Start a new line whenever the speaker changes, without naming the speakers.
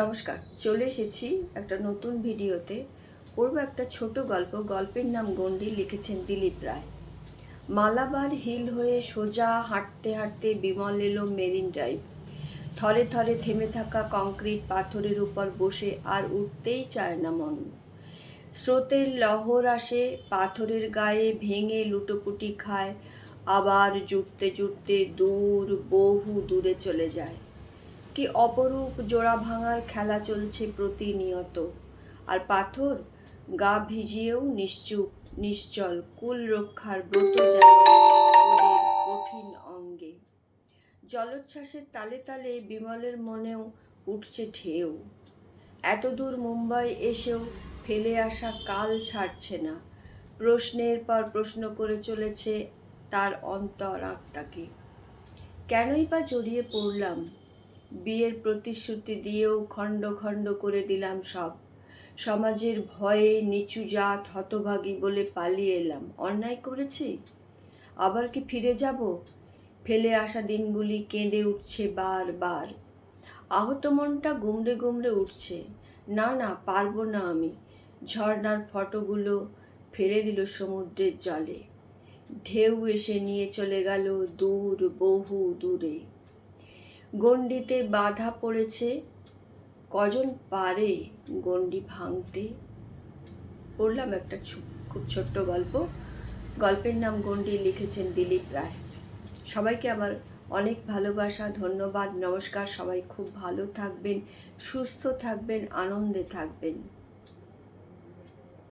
নমস্কার, চলে এসেছি একটা নতুন ভিডিওতে। পড়ব একটা ছোট গল্প, গল্পের নাম গন্ডি লিখেছেন দিলীপ রায়। মালাবার হিল হয়ে সোজা হাঁটতে হাঁটতে বিমল এলো মেরিন ড্রাইভ। থরে থরে থেমে থাকা কংক্রিট পাথরের উপর বসে আর উঠতেই চায় না মন। স্রোতের লহর আসে, পাথরের গায়ে ভেঙে লুটোপুটি খায়, আবার জুটতে জুটতে দূর, বহু দূরে চলে যায়। কি অপরূপ জোড়া ভাঙার খেলা চলছে প্রতিনিয়ত। আর পাথর গা ভিজিয়েও নিশ্চুপ, নিশ্চল কুল রক্ষার ব্রত কঠিন অঙ্গে। জলোচ্ছ্বাসের তালে তালে বিমলের মনেও উঠছে ঢেউ। এতদূর মুম্বাই এসেও ফেলে আসা কাল ছাড়ছে না। প্রশ্নের পর প্রশ্ন করে চলেছে তার অন্তর আত্মাকে। কেনই বা জড়িয়ে পড়লাম বিয়ের প্রতিশ্রুতি দিয়েও খণ্ড খণ্ড করে দিলাম সব। সমাজের ভয়ে নিচু জাত হতভাগী বলে পালিয়ে এলাম। অন্যায় করেছি? আবার কি ফিরে যাব? ফেলে আসা দিনগুলি কেঁদে উঠছে বারবার আহত মনটা গুমড়ে গুমড়ে উঠছে। না না, পারব না আমি। ঝর্নার ফটোগুলো ফেলে দিল সমুদ্রের জলে। ঢেউ এসে নিয়ে চলে গেল দূর, বহু দূরে। গণ্ডিতে বাধা পড়েছে। কজন পারে গণ্ডি ভাঙতে? পড়লাম একটা খুব ছোট্ট গল্প। গল্পের নাম গণ্ডি লিখেছেন দিলীপ রায়। সবাইকে আমার অনেক ভালোবাসা, ধন্যবাদ, নমস্কার। সবাই খুব ভালো থাকবেন, সুস্থ থাকবেন, আনন্দে থাকবেন।